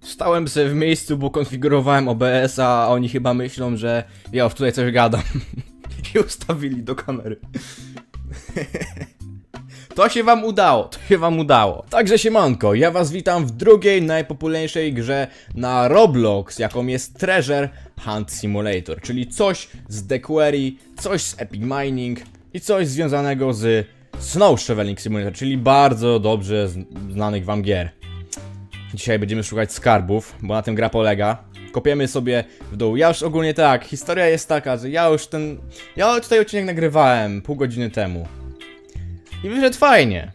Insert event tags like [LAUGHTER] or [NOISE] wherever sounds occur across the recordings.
Stałem sobie w miejscu, bo konfigurowałem OBS, a oni chyba myślą, że ja już tutaj coś gadam. [LAUGHS] I ustawili do kamery. [LAUGHS] To się wam udało, to się wam udało. Także siemanko, ja was witam w drugiej najpopularniejszej grze na Roblox, jaką jest Treasure Hunt Simulator, czyli coś z The Quarry, coś z Epic Mining i coś związanego z Snow Shoveling Simulator, czyli bardzo dobrze znanych wam gier. Dzisiaj będziemy szukać skarbów, bo na tym gra polega. Kopiemy sobie w dół. Ja już ogólnie tak, historia jest taka, że ja już ten... Ja tutaj odcinek nagrywałem pół godziny temu. I wyszedł fajnie.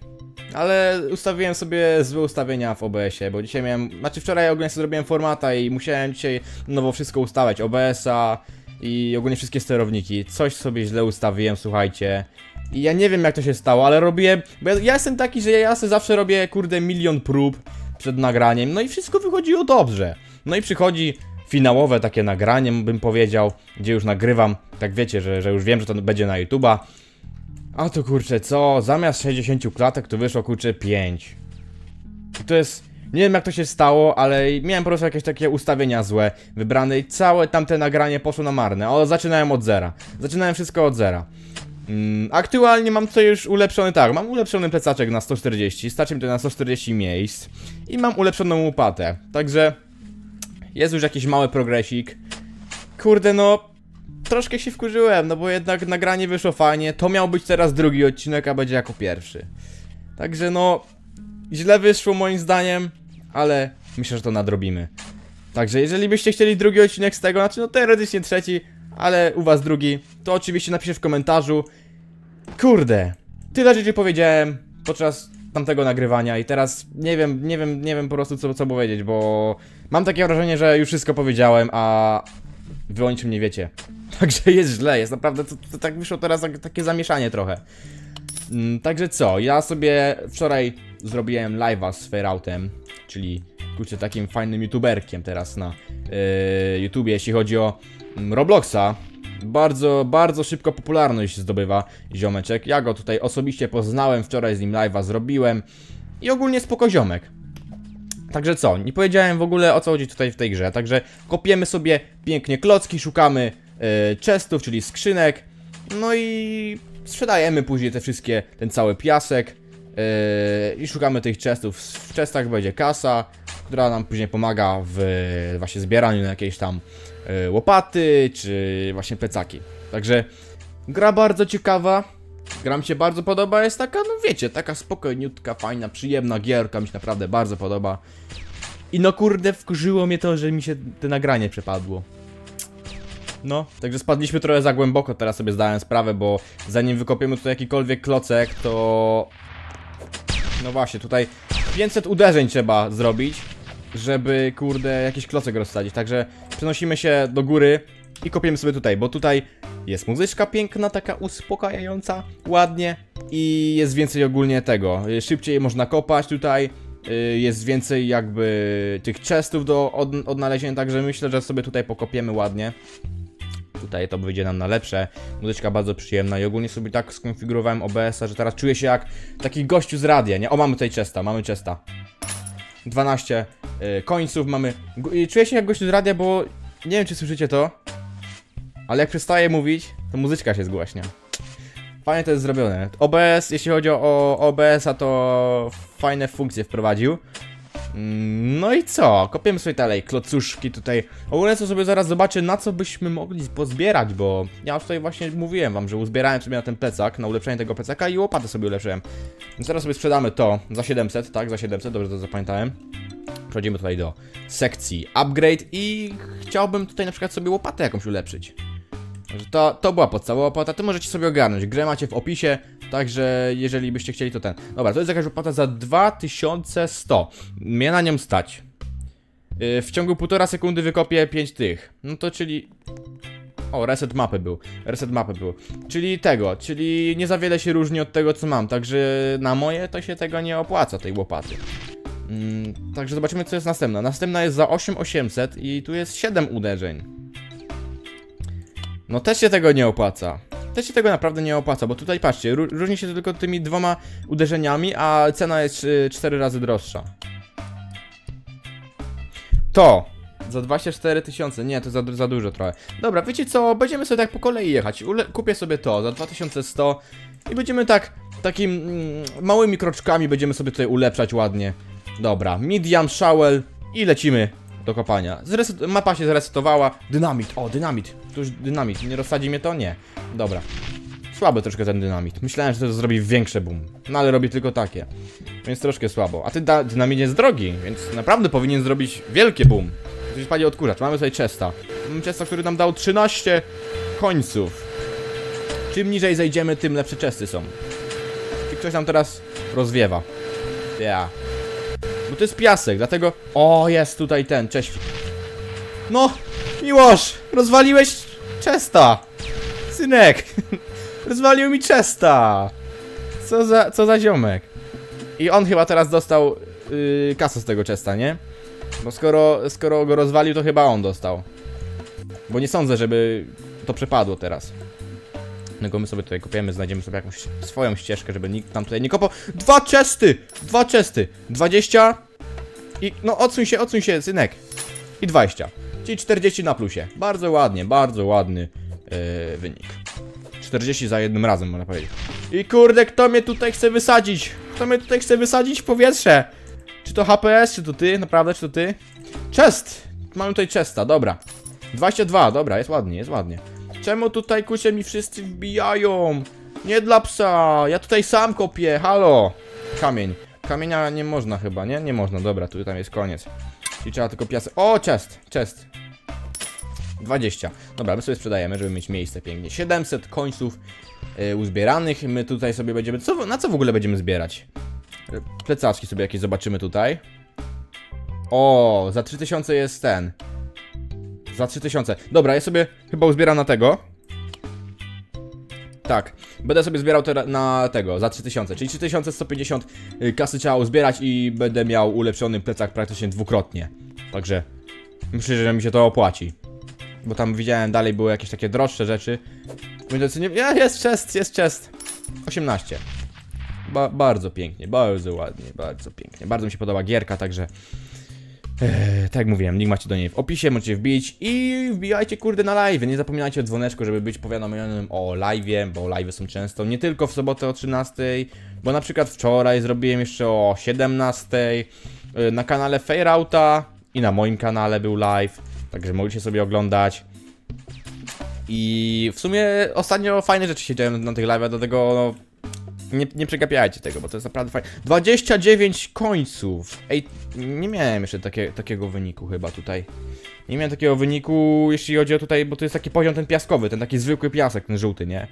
Ale ustawiłem sobie złe ustawienia w OBS-ie, bo dzisiaj miałem... Znaczy wczoraj ogólnie sobie zrobiłem formata i musiałem dzisiaj nowo wszystko ustawiać. OBS-a i ogólnie wszystkie sterowniki. Coś sobie źle ustawiłem, słuchajcie. I ja nie wiem jak to się stało, ale robię... Bo ja, ja jestem taki, że ja sobie zawsze robię, kurde, milion prób przed nagraniem, no i wszystko wychodziło dobrze. No i przychodzi finałowe takie nagranie, bym powiedział, gdzie już nagrywam, tak wiecie, że, że już wiem, że to będzie na YouTube'a. A to kurczę, co? Zamiast 60 klatek to wyszło kurczę 5. I to jest... Nie wiem jak to się stało, ale miałem po prostu jakieś takie ustawienia złe wybrane i całe tamte nagranie poszło na marne. O, zaczynałem od zera. Zaczynałem wszystko od zera. Mm, aktualnie mam to już ulepszony, tak, mam ulepszony plecaczek na 140, starczy mi to na 140 miejsc i mam ulepszoną łopatę, także jest już jakiś mały progresik. Kurde no, troszkę się wkurzyłem, no bo jednak nagranie wyszło fajnie, to miał być teraz drugi odcinek, a będzie jako pierwszy. Także no, źle wyszło moim zdaniem, ale myślę, że to nadrobimy. Także jeżeli byście chcieli drugi odcinek z tego, znaczy no teoretycznie trzeci, ale u was drugi, to oczywiście napiszę w komentarzu. Kurde, tyle rzeczy powiedziałem podczas tamtego nagrywania i teraz nie wiem, nie wiem, nie wiem po prostu co, co powiedzieć, bo mam takie wrażenie, że już wszystko powiedziałem, a wy o niczym nie wiecie. [LAUGHS] Także jest źle, jest naprawdę, to, to tak wyszło teraz tak, takie zamieszanie trochę. Mm, także co, ja sobie wczoraj zrobiłem live'a z Fairoutem, czyli kurczę takim fajnym youtuberkiem teraz na yy, YouTubie, jeśli chodzi o Robloxa bardzo, bardzo szybko popularność zdobywa ziomeczek. Ja go tutaj osobiście poznałem, wczoraj z nim live'a zrobiłem i ogólnie spoko ziomek. Także co, nie powiedziałem w ogóle o co chodzi tutaj w tej grze, także kopiemy sobie pięknie klocki, szukamy yy, chestów, czyli skrzynek, no i sprzedajemy później te wszystkie, ten cały piasek yy, i szukamy tych chestów. W chestach będzie kasa, która nam później pomaga w właśnie zbieraniu jakiejś tam E, łopaty, czy właśnie plecaki. Także gra bardzo ciekawa. Gra mi się bardzo podoba, jest taka, no wiecie, taka spokojniutka, fajna, przyjemna gierka, mi się naprawdę bardzo podoba. I no kurde, wkurzyło mnie to, że mi się te nagranie przepadło. No, także spadliśmy trochę za głęboko, teraz sobie zdałem sprawę, bo zanim wykopiemy tutaj jakikolwiek klocek, to... No właśnie, tutaj 500 uderzeń trzeba zrobić żeby, kurde, jakiś klocek rozsadzić. Także przenosimy się do góry i kopiemy sobie tutaj, bo tutaj jest muzyczka piękna, taka uspokajająca, ładnie i jest więcej ogólnie tego. Szybciej można kopać tutaj, y, jest więcej jakby tych chestów do od, odnalezienia, także myślę, że sobie tutaj pokopiemy ładnie. Tutaj to wyjdzie nam na lepsze. Muzyczka bardzo przyjemna i ogólnie sobie tak skonfigurowałem OBS-a, że teraz czuję się jak taki gościu z radia, nie? O, mamy tutaj chesta, mamy chesta. 12 e, końców mamy. Czuję się jak gościu z radia, bo nie wiem czy słyszycie to, ale jak przestaję mówić, to muzyczka się zgłaśnia. Fajnie to jest zrobione. OBS, jeśli chodzi o OBS-a, to fajne funkcje wprowadził. Mm, no i co? Kopiemy sobie dalej klocuszki tutaj. Ogólnie co sobie zaraz zobaczę, na co byśmy mogli pozbierać, bo ja już tutaj właśnie mówiłem wam, że uzbierałem sobie na ten plecak, na ulepszenie tego plecaka i łopatę sobie ulepszyłem. Więc teraz sobie sprzedamy to za 700, tak? Za 700, dobrze to zapamiętałem. Przechodzimy tutaj do sekcji upgrade i chciałbym tutaj na przykład sobie łopatę jakąś ulepszyć. To, to była podstawowa łopata, to możecie sobie ogarnąć. Grę macie w opisie, także jeżeli byście chcieli to ten. Dobra, to jest jakaś łopata za 2100. Mnie na nią stać. Yy, w ciągu półtora sekundy wykopię 5 tych. No to czyli... O, reset mapy był. Reset mapy był. Czyli tego, czyli nie za wiele się różni od tego, co mam. Także na moje to się tego nie opłaca, tej łopaty. Mm, także zobaczymy, co jest następna. Następna jest za 8800 i tu jest 7 uderzeń. No też się tego nie opłaca. Też się tego naprawdę nie opłaca, bo tutaj patrzcie, różni się to tylko tymi dwoma uderzeniami, a cena jest 4 razy droższa. To. Za 24 tysiące. Nie, to za, za dużo trochę. Dobra, wiecie co? Będziemy sobie tak po kolei jechać. Ule kupię sobie to za 2100 i będziemy tak takim mm, małymi kroczkami będziemy sobie tutaj ulepszać ładnie. Dobra, medium, shovel i lecimy do kopania. Zreset mapa się zresetowała. Dynamit, o dynamit. To już dynamit. Nie rozsadzi mnie to? Nie. Dobra. Słaby troszkę ten dynamit. Myślałem, że to zrobi większe boom. No ale robi tylko takie. Więc troszkę słabo. A ty dynamit jest drogi, więc naprawdę powinien zrobić wielkie boom. Gdzieś pali odkurzacz. Mamy tutaj chesta. Mamy chesta, który nam dał 13 końców. Czym niżej zejdziemy, tym lepsze chesty są. I ktoś nam teraz rozwiewa. Ja. Yeah. Bo to jest piasek, dlatego... O, jest tutaj ten, cześć. No, Miłosz, rozwaliłeś chesta. Synek. [LAUGHS] Rozwalił mi chesta. Co za, co za ziomek. I on chyba teraz dostał yy, kasę z tego chesta, nie? Bo skoro, skoro go rozwalił, to chyba on dostał. Bo nie sądzę, żeby to przepadło teraz. Dlatego my sobie tutaj kopiemy, znajdziemy sobie jakąś swoją ścieżkę, żeby nikt tam tutaj nie kopał. Dwa chesty! Dwa chesty! 20 i no odsuń się, odsuń się, synek. I 20. Czyli 40 na plusie. Bardzo ładnie, bardzo ładny yy, wynik. 40 za jednym razem, można powiedzieć. I kurde, kto mnie tutaj chce wysadzić? Kto mnie tutaj chce wysadzić w powietrze? Czy to HPS, czy to ty? Naprawdę, czy to ty? Chest! Mamy tutaj chesta, dobra. 22, dobra, jest ładnie, jest ładnie. Czemu tutaj kucie mi wszyscy wbijają? Nie dla psa, ja tutaj sam kopię, halo. Kamień. Kamienia nie można chyba, nie? Nie można, dobra, tu tam jest koniec. I trzeba tylko piasek. O, chest, chest. 20. Dobra, my sobie sprzedajemy, żeby mieć miejsce pięknie. 700 końców yy, uzbieranych. My tutaj sobie będziemy... Co, na co w ogóle będziemy zbierać? Plecaczki sobie jakieś zobaczymy tutaj. O, za 3000 jest ten. Za 3000. Dobra, ja sobie chyba uzbieram na tego. Tak, będę sobie zbierał na tego, za 3000, czyli 3150 y, kasy trzeba uzbierać i będę miał ulepszony plecak praktycznie dwukrotnie. Także myślę, że mi się to opłaci. Bo tam widziałem dalej były jakieś takie droższe rzeczy. Mówiąc, nie, ja, jest chest, jest chest. 18. Ba bardzo pięknie, bardzo ładnie, bardzo pięknie. Bardzo mi się podoba gierka, także Eee, tak jak mówiłem, link macie do niej w opisie, możecie wbić i wbijajcie kurde na live. Nie zapominajcie o dzwoneczku, żeby być powiadomionym o live, bo live są często nie tylko w sobotę o 13, bo na przykład wczoraj zrobiłem jeszcze o 17 eee, na kanale Fairauta i na moim kanale był live, także możecie sobie oglądać. I w sumie ostatnio fajne rzeczy się dzieją na tych live'ach, dlatego no, nie, nie przegapiajcie tego, bo to jest naprawdę fajne. 29 końców. Ej, nie miałem jeszcze takie, takiego wyniku chyba tutaj. Nie miałem takiego wyniku, jeśli chodzi o tutaj, bo to jest taki poziom ten piaskowy, ten taki zwykły piasek, ten żółty, nie?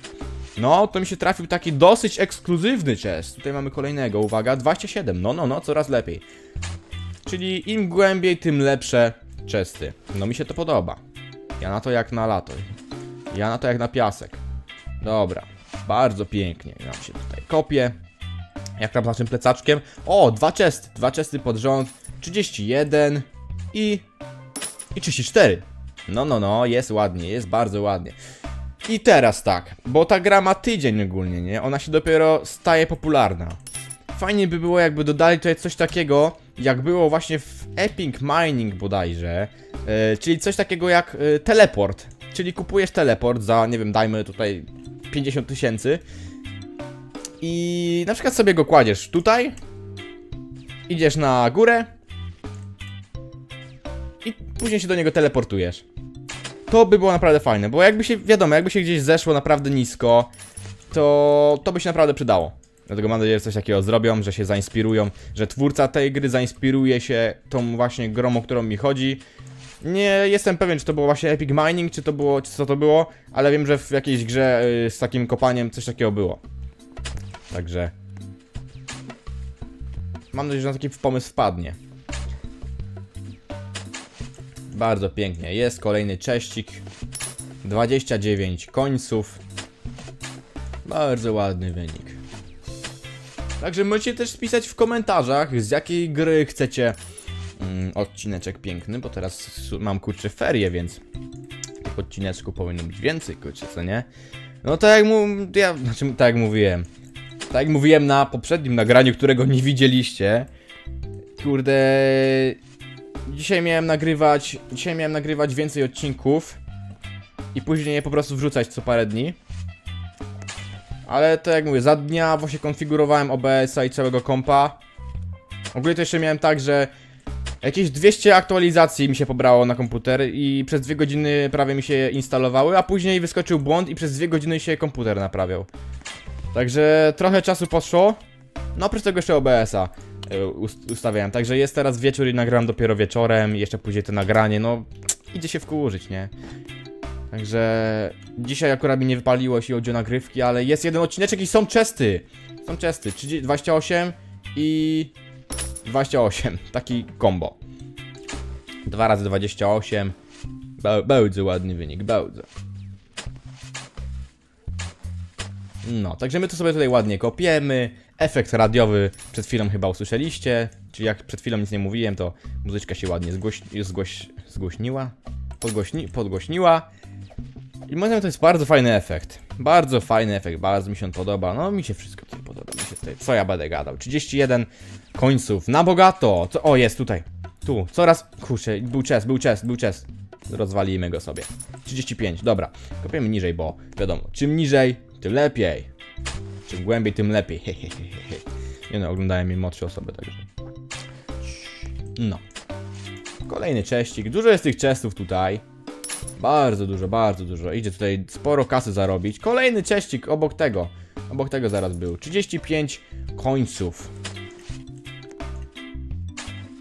No, to mi się trafił taki dosyć ekskluzywny chest. Tutaj mamy kolejnego, uwaga, 27. No, no, no, coraz lepiej. Czyli im głębiej, tym lepsze chesty. No mi się to podoba. Ja na to jak na lato. Ja na to jak na piasek. Dobra. Bardzo pięknie nam się kopie. Jak tam z naszym plecaczkiem? O, dwa chesty, dwa chesty pod rząd. 31 i... i 34. No, no, no, jest ładnie, jest bardzo ładnie. I teraz tak, bo ta gra ma tydzień ogólnie, nie? Ona się dopiero staje popularna. Fajnie by było jakby dodali tutaj coś takiego, jak było właśnie w Epic Mining bodajże, yy, czyli coś takiego jak yy, teleport. Czyli kupujesz teleport za, nie wiem, dajmy tutaj 50 tysięcy i na przykład sobie go kładziesz tutaj, idziesz na górę i później się do niego teleportujesz. To by było naprawdę fajne, bo jakby się, wiadomo, jakby się gdzieś zeszło naprawdę nisko, to to by się naprawdę przydało. Dlatego mam nadzieję, że coś takiego zrobią, że się zainspirują, że twórca tej gry zainspiruje się tą właśnie grą, o którą mi chodzi nie jestem pewien, czy to było właśnie Epic Mining, czy to było, czy co to było, ale wiem, że w jakiejś grze y, z takim kopaniem coś takiego było. Także... Mam nadzieję, że na taki pomysł wpadnie. Bardzo pięknie. Jest kolejny cześcik. 29 końców. Bardzo ładny wynik. Także możecie też spisać w komentarzach, z jakiej gry chcecie mm, odcineczek piękny, bo teraz mam kurczę ferie, więc tych odcineczku powinno być więcej, kurczę, co nie? No tak jak mu, ja, znaczy tak jak mówiłem, tak jak mówiłem na poprzednim nagraniu, którego nie widzieliście, kurde, dzisiaj miałem nagrywać, dzisiaj miałem nagrywać więcej odcinków i później je po prostu wrzucać co parę dni. Ale to jak mówię, za dnia właśnie konfigurowałem OBS-a i całego kompa. Ogólnie to jeszcze miałem tak, że jakieś 200 aktualizacji mi się pobrało na komputer i przez dwie godziny prawie mi się instalowały, a później wyskoczył błąd i przez dwie godziny się komputer naprawiał. Także trochę czasu poszło. No oprócz tego jeszcze OBS-a y, ustawiałem, także jest teraz wieczór i nagram dopiero wieczorem, jeszcze później to nagranie, no idzie się wkurzyć, nie? Także dzisiaj akurat mi nie wypaliło, jeśli chodzi o nagrywki, ale jest jeden odcineczek i są czesty. Są czesty, 28 i 28, taki combo. 2 razy 28. Ba bardzo ładny wynik, bardzo. No, także my to sobie tutaj ładnie kopiemy. Efekt radiowy przed chwilą chyba usłyszeliście. Czyli jak przed chwilą nic nie mówiłem, to muzyczka się ładnie zgłoś, zgłoś, zgłośniła. Podgłośni, podgłośniła. I moim zdaniem to jest bardzo fajny efekt. Bardzo fajny efekt, bardzo mi się podoba. No mi się wszystko tutaj podoba. Mi się tutaj, co ja będę gadał? 31 końców, na bogato! Co, o, jest tutaj. Tu, coraz... Kurczę, był chest, był chest, był chest. Rozwalimy go sobie. 35, dobra. Kopiemy niżej, bo wiadomo, czym niżej, tym lepiej. Czym głębiej, tym lepiej. Hehehehe. [LAUGHS] Nie no, oglądają mnie młodsze osoby, także. No. Kolejny cześcik. Dużo jest tych chestów tutaj. Bardzo dużo, bardzo dużo. Idzie tutaj sporo kasy zarobić. Kolejny cześcik obok tego. Obok tego zaraz był. 35 końców.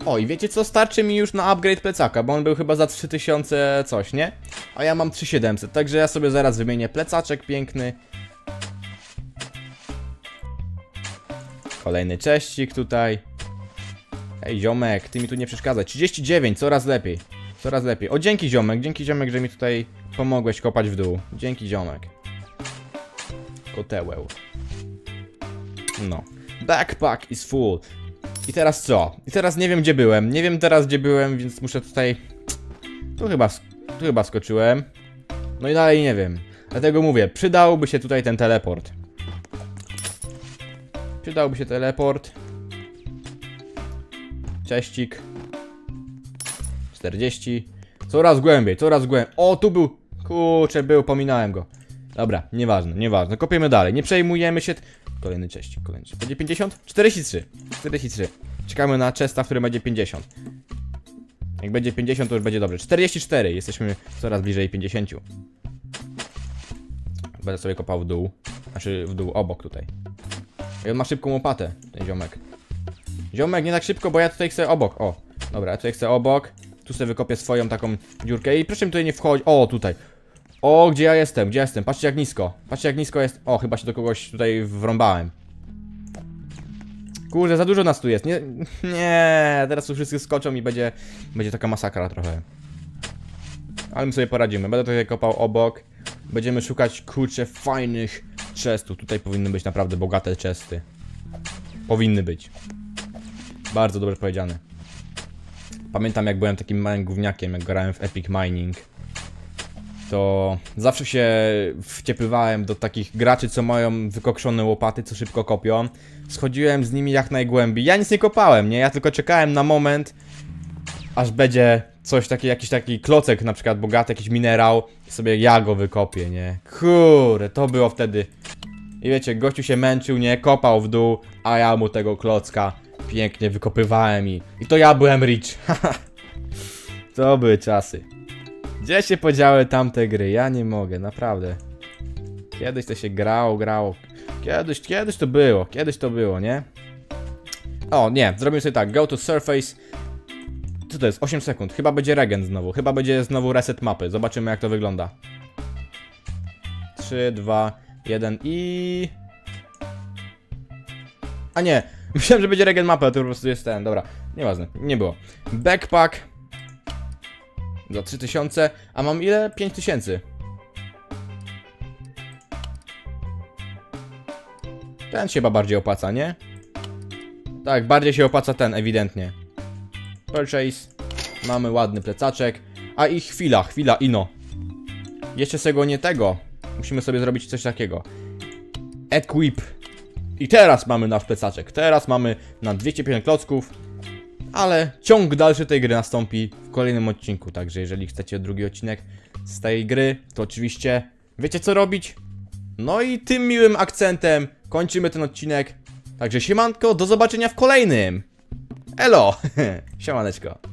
O, i wiecie co? Starczy mi już na upgrade plecaka, bo on był chyba za 3000 coś, nie? A ja mam 3700, także ja sobie zaraz wymienię plecaczek piękny. Kolejny cześcik tutaj. Ej, ziomek, ty mi tu nie przeszkadzaj. 39, coraz lepiej. Coraz lepiej. O, dzięki ziomek, dzięki ziomek, że mi tutaj pomogłeś kopać w dół. Dzięki ziomek. Kotełeł. No. Backpack is full. I teraz co? I teraz nie wiem gdzie byłem. Nie wiem teraz gdzie byłem, więc muszę tutaj... Tu chyba, tu chyba skoczyłem. No i dalej nie wiem. Dlatego mówię, przydałby się tutaj ten teleport. Przydałby się teleport. Cześcik. 40. Coraz głębiej, coraz głębiej. O, tu był. Kurczę, był, pominąłem go. Dobra, nieważne, nieważne. Kopiemy dalej, nie przejmujemy się. Kolejny cześć, kolejny cześć. Będzie 50? 43. 43. Czekamy na chesta, w którym będzie 50. Jak będzie 50, to już będzie dobrze. 44, jesteśmy coraz bliżej 50. Będę sobie kopał w dół. Znaczy w dół, obok tutaj. I on ma szybką łopatę, ten ziomek. Ziomek, nie tak szybko, bo ja tutaj chcę obok. O, dobra, ja tutaj chcę obok. Tu sobie wykopię swoją taką dziurkę i proszę mi tutaj nie wchodzić. O, tutaj. O, gdzie ja jestem? Gdzie ja jestem? Patrzcie jak nisko. Patrzcie jak nisko jest. O, chyba się do kogoś tutaj wrąbałem. Kurde, za dużo nas tu jest. Nie, [LAUGHS] nie, teraz tu wszyscy skoczą i będzie, będzie taka masakra trochę. Ale my sobie poradzimy. Będę tutaj kopał obok. Będziemy szukać, kurczę, fajnych chestów. Tutaj powinny być naprawdę bogate chesty. Powinny być. Bardzo dobrze powiedziane. Pamiętam jak byłem takim małym gówniakiem, jak grałem w Epic Mining to zawsze się wciepywałem do takich graczy, co mają wykokszone łopaty, co szybko kopią. Schodziłem z nimi jak najgłębiej. Ja nic nie kopałem, nie? Ja tylko czekałem na moment, aż będzie coś taki, jakiś taki klocek na przykład bogaty, jakiś minerał i sobie ja go wykopię, nie? Kurde, to było wtedy. I wiecie, gościu się męczył, nie? Kopał w dół, a ja mu tego klocka pięknie wykopywałem i... I to ja byłem rich. [LAUGHS] to były czasy. Gdzie się podziały tamte gry? Ja nie mogę, naprawdę. Kiedyś to się grało, grało. Kiedyś, kiedyś to było, kiedyś to było, nie? O, nie, zrobimy sobie tak, go to surface. Co to jest? 8 sekund. Chyba będzie regen znowu. Chyba będzie znowu reset mapy. Zobaczymy jak to wygląda. 3, 2, 1 i... A nie, [LAUGHS] myślałem, że będzie regen mapy, a to po prostu jest ten, dobra. Nieważne, nie było. Backpack. Za 3000, a mam ile? 5000. Ten się chyba bardziej opłaca, nie? Tak, bardziej się opłaca ten, ewidentnie. Purchase. Mamy ładny plecaczek. A i chwila, chwila, ino. Jeszcze z tego nie tego. Musimy sobie zrobić coś takiego. Equip. I teraz mamy nasz plecaczek. Teraz mamy na 205 klocków. ale ciąg dalszy tej gry nastąpi w kolejnym odcinku, także jeżeli chcecie drugi odcinek z tej gry, to oczywiście wiecie co robić. No i tym miłym akcentem kończymy ten odcinek. Także siemanko, do zobaczenia w kolejnym. Elo, [LAUGHS] siemaneczko.